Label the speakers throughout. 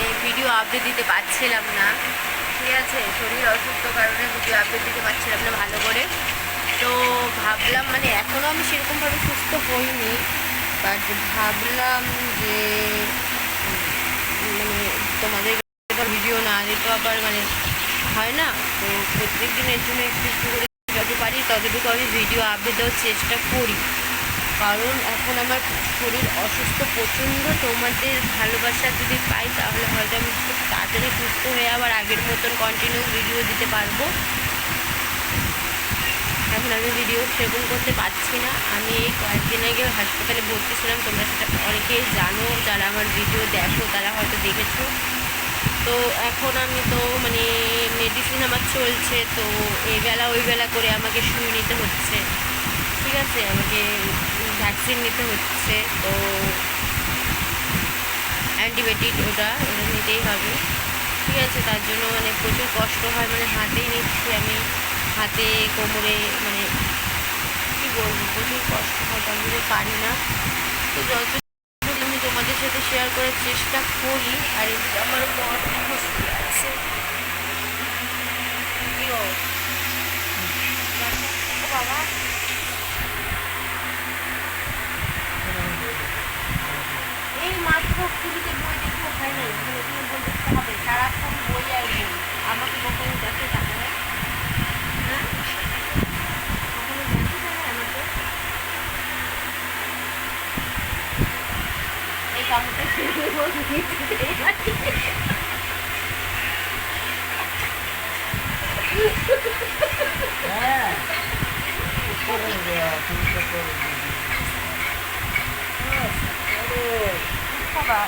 Speaker 1: মানে video update দিতে পারছিলাম না। ঠিক আছে, শরীর অসুস্থ কারণে ভিডিও আপডেট দিতে পারছিলাম না ভালো করে। তো ভাবলাম মানে এখনও আমি সেরকমভাবে সুস্থ হইনি বাট ভাবলাম যে মানে তোমাদের ভিডিও না দিতে আবার মানে হয় না? তো প্রত্যেক দিনের জন্য একটু একটু করে যত পারি ততটুকু আমি ভিডিও আপডেট দেওয়ার চেষ্টা করি। কারণ এখন আমার শরীর অসুস্থ প্রচণ্ড তোমাদের ভালোবাসা যদি পাই তাহলে হয়তো আমি খুব তাড়াতাড়ি সুস্থ হয়ে আবার আগের মতন কন্টিনিউ ভিডিও দিতে পারব। এখন আমি ভিডিও সেরকম করতে পারছি না। আমি এই কয়েকদিন আগে হাসপাতালে ভর্তি ছিলাম, তোমরা সেটা অনেকেই জানো, যারা আমার ভিডিও দেখো তারা হয়তো দেখেছ। তো এখন আমি তো মানে মেডিসিন আমার চলছে, তো এই বেলা ওই বেলা করে আমাকে শুয়ে নিতে হচ্ছে। ঠিক আছে? আমাকে ভ্যাকসিন নিতে হচ্ছে, তো অ্যান্টিবায়োটিক ওটা ওটা নিতেই হবে। ঠিক আছে, তার জন্য মানে প্রচুর কষ্ট হয় মানে হাতেই নিচ্ছি আমি। হাতে, কোমরে মানে কী বলব, প্রচুর কষ্ট হয়, তার জন্য পারি না। তো যত আমি তোমাদের সাথে শেয়ার করার চেষ্টা করি, আর আমার বর বসে আছে কি গো? ও বাবা এই মাত্র টিভিতে বই দেখতে হয় নাই মানে তুমি বই দেখতে হবে সারাক্ষণ বই আর বই আমাকে কখনো দেখে থাকে না হ্যাঁ কখনো দেখে থাকে আমাকে এই কামড়টা ছেড়ে
Speaker 2: হ্যাঁ করে দেওয়া তুমি তো করে দিবি
Speaker 1: বাবা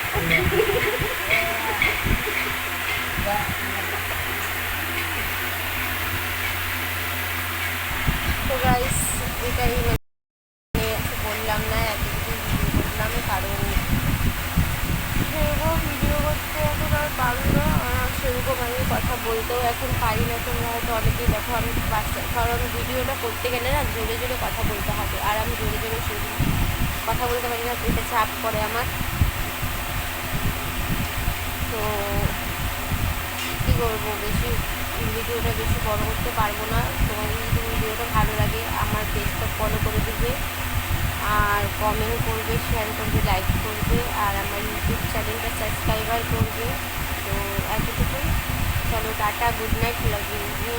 Speaker 1: তো গাইস এটাই মানে বললাম না এতটুকু ভিডিও করলাম কারণ সেরকম ভিডিও করতে এখন আর পারব না আর সেরকম আমি কথা বলতেও এখন পারি না তোমরা হয়তো অনেকেই দেখো আমি বাচ্চা, কারণ ভিডিওটা করতে গেলে না জোরে জোরে কথা বলতে হবে, আর আমি জোরে জোরে সেরকম কথা বলতে পারি না এটা চাপ পড়ে আমার। তো কী করব বেশি ভিডিওটা বেশি বড় করতে পারব না তোমাদের যদি ভিডিওটা ভালো লাগে, আমার পেজটা ফলো করে দেবে, আর কমেন্ট করবে শেয়ার করবে লাইক করবে, আর আমার ইউটিউব চ্যানেলটা সাবস্ক্রাইবার করবে, তো tata good night love you.